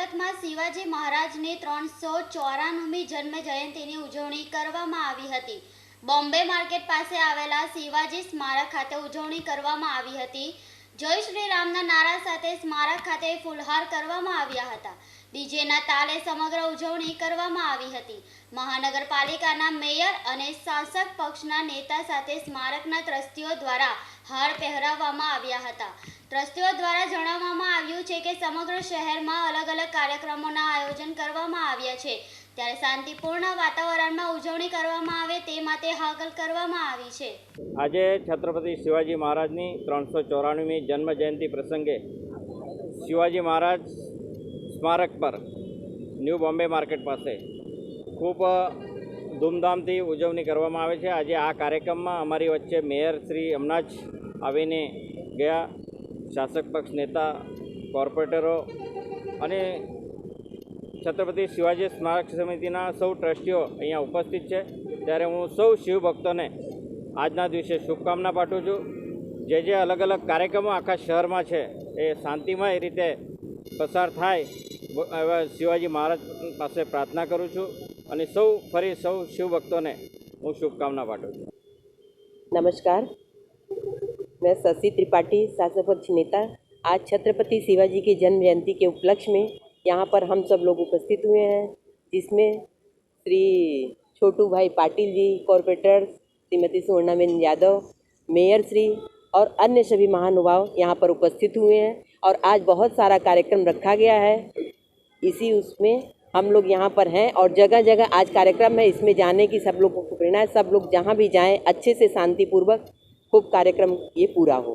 શહેરમાં શિવાજી મહારાજની ત્રણસો ચોરાણુમી જન્મ જયંતિની ઉજવણી કરવામાં આવી હતી. બોમ્બે માર્કેટ પાસે આવેલા શિવાજી સ્મારક ખાતે ઉજવણી કરવામાં આવી હતી. જય શ્રી રામના નારા સાથે સ્મારક ખાતે ફૂલહાર કરવામાં આવ્યા હતા. ડીજેના તાલે સમગ્ર ઉજવણી કરવામાં આવી હતી. મહાનગરપાલિકાના મેયર અને શાસક પક્ષના નેતા સાથે સ્મારકના ટ્રસ્ટીઓ દ્વારા હાર પહેરાવવામાં આવ્યા હતા. ટ્રસ્ટીઓ દ્વારા જણાવવામાં આવ્યું છે કે સમગ્ર શહેરમાં અલગ અલગ કાર્યક્રમોના આયોજન કરવામાં આવ્યા છે. ત્યારે શાંતિપૂર્ણ વાતાવરણમાં ઉજવણી કરવામાં આવે તે માટે હાકલ કરવામાં આવી છે. આજે છત્રપતિ શિવાજી મહારાજની ત્રણસો ચોરાણુમી જન્મ જયંતિ પ્રસંગે શિવાજી મહારાજ સ્મારક પર ન્યૂ બોમ્બે માર્કેટ પાસે ખૂબ ધૂમધામથી ઉજવણી કરવામાં આવે છે. આજે આ કાર્યક્રમમાં અમારી વચ્ચે મેયર શ્રી હમણાં જ આવીને ગયા. શાસક પક્ષ નેતા, કોર્પોરેટરો અને છત્રપતિ શિવાજી સ્મારક સમિતિના સૌ ટ્રસ્ટીઓ અહીંયા ઉપસ્થિત છે ત્યારે હું સૌ શિવભક્તોને આજના દિવસે શુભકામના પાઠવું છું જે જે અલગ અલગ કાર્યક્રમો આખા શહેરમાં છે એ શાંતિમય રીતે પસાર થાય એવા શિવાજી મહારાજ પાસે પ્રાર્થના કરું છું અને સૌ ફરી સૌ શિવભક્તોને હું શુભકામના પાઠવું છું नमस्कार मैं शशि त्रिपाठी शासक पक्ष नेता आज छत्रपति शिवाजी की जन्म जयंती के उपलक्ष्य में यहाँ पर हम सब लोग उपस्थित हुए हैं, जिसमें श्री छोटू भाई पाटिल जी कॉरपोरेटर श्रीमती सुवर्णाबेन यादव मेयर श्री और अन्य सभी महानुभाव यहाँ पर उपस्थित हुए हैं और आज बहुत सारा कार्यक्रम रखा गया है। इसी उसमें हम लोग यहाँ पर हैं और जगह जगह आज कार्यक्रम है, इसमें जाने की सब लोगों को प्रेरणा है। सब लोग जहाँ भी जाएँ, अच्छे से शांतिपूर्वक खूब कार्यक्रम ये पूरा हो।